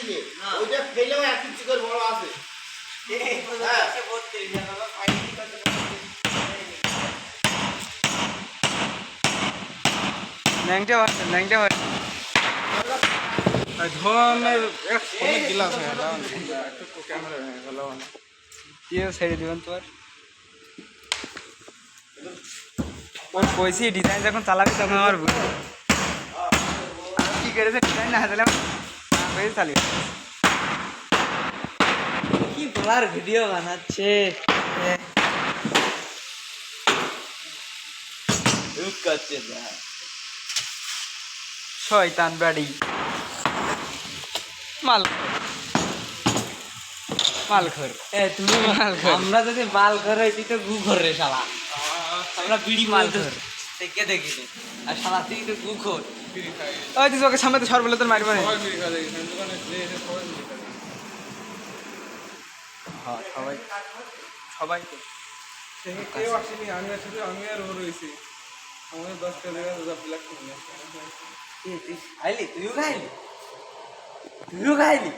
দিকে ওইটা ফেলেও এক ইঞ্চি করে বড় আছে। হ্যাঁ। একটু ক্যামেরা হয়ে গেল দিয়ে ইয়ে ছেড়ে দিবেন তোর ডিজাইন যখন চালাবি তখন আমার বুঝি কি করেছে ডিজাইন না হাতে কইছি চালিয়ে কি বলার ভিডিও বানাচ্ছে? করছে শয়তান বাড়ি। মাল মাল খর। এ তুমি। আমরা যদি মাল করে তুই তো গু করে শালা। আমরা বিড়ি মাল দেখে দেখি আর শালা তো গু খোর ফ্রি খাই ওই তুই ওকে সামনে তো সর তোর ফ্রি খাই হ্যাঁ সবাই সবাই তো কেউ আসেনি আমি আসলে আমি আর ও রয়েছি। আমাদের দশ টাকা তুই খাইলি তুইও খাইলি? তুইও খাইলি?